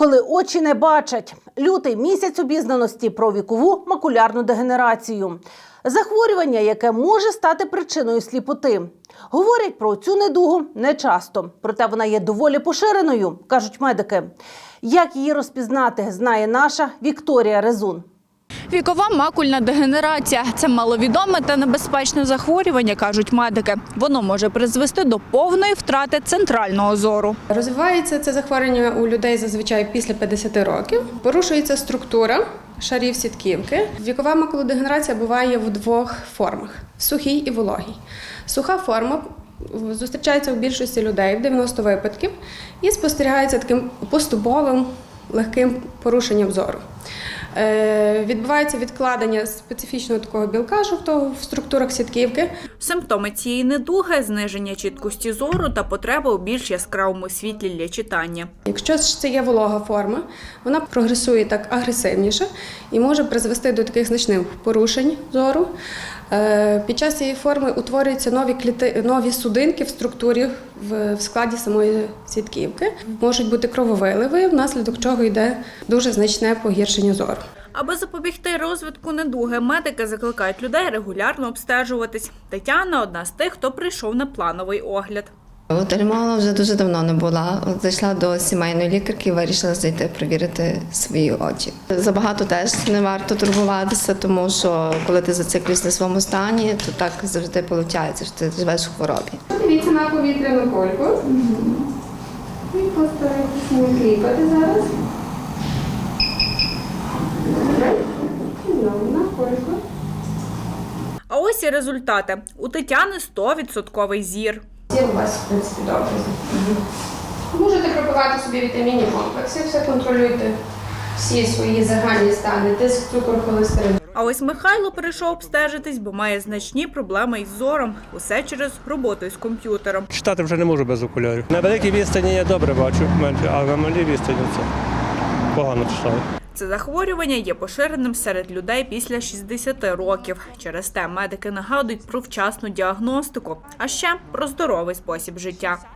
Коли очі не бачать, лютий місяць обізнаності про вікову макулярну дегенерацію. Захворювання, яке може стати причиною сліпоти. Говорять про цю недугу не часто, проте вона є доволі поширеною, кажуть медики. Як її розпізнати, знає наша Вікторія Резун. Вікова макульна дегенерація це маловідоме та небезпечне захворювання, кажуть медики. Воно може призвести до повної втрати центрального зору. Розвивається це захворювання у людей зазвичай після 50 років. Порушується структура шарів сітківки. Вікова макулодегенерація буває в двох формах: сухій і вологій. Суха форма зустрічається у більшості людей в 90 випадків і спостерігається таким поступовим легким порушенням зору. Е, відбувається відкладення специфічного такого білка жовтого в структурах сітківки. Симптоми цієї недуги зниження чіткості зору та потреба у більш яскравому світлі для читання. Якщо це є волога форма, вона прогресує так агресивніше і може призвести до таких значних порушень зору. Е, Під час цієї форми утворюються нові кліти, нові судинки в структурі в, в складі самої сітківки. Можуть бути крововиливи, внаслідок чого йде дуже значне погіршення зору. Аби запобігти розвитку недуги, медики закликають людей регулярно обстежуватись. Тетяна одна з тих, хто прийшов на плановий огляд. Офтальмолога вже дуже давно не була. От Зайшла до сімейної лікарки і вирішила зайти перевірити свої очі. Забагато теж не варто турбуватися, тому що коли ти зациклюєшся на своєму стані, то так завжди виходить, що ти живеш в хворобі. Подивіться на повітряну кольку. І постарайтеся не кліпати зараз. Добре. Знову на кольку. А ось і результати. У Тетяни 100% зір. Зір у вас, в принципі, добре. Можете пропивати собі вітамінні комплекси, все контролюйте всі свої загальні стани, тиск, цукор, холестерин. А ось Михайло прийшов обстежитись, бо має значні проблеми із зором. Усе через роботу із комп'ютером. Читати вже не можу без окулярів. На великій відстані я добре бачу, менше, а на малій відстані це погано читаю. Це захворювання є поширеним серед людей після 60 років. Через те медики нагадують про вчасну діагностику, а ще про здоровий спосіб життя.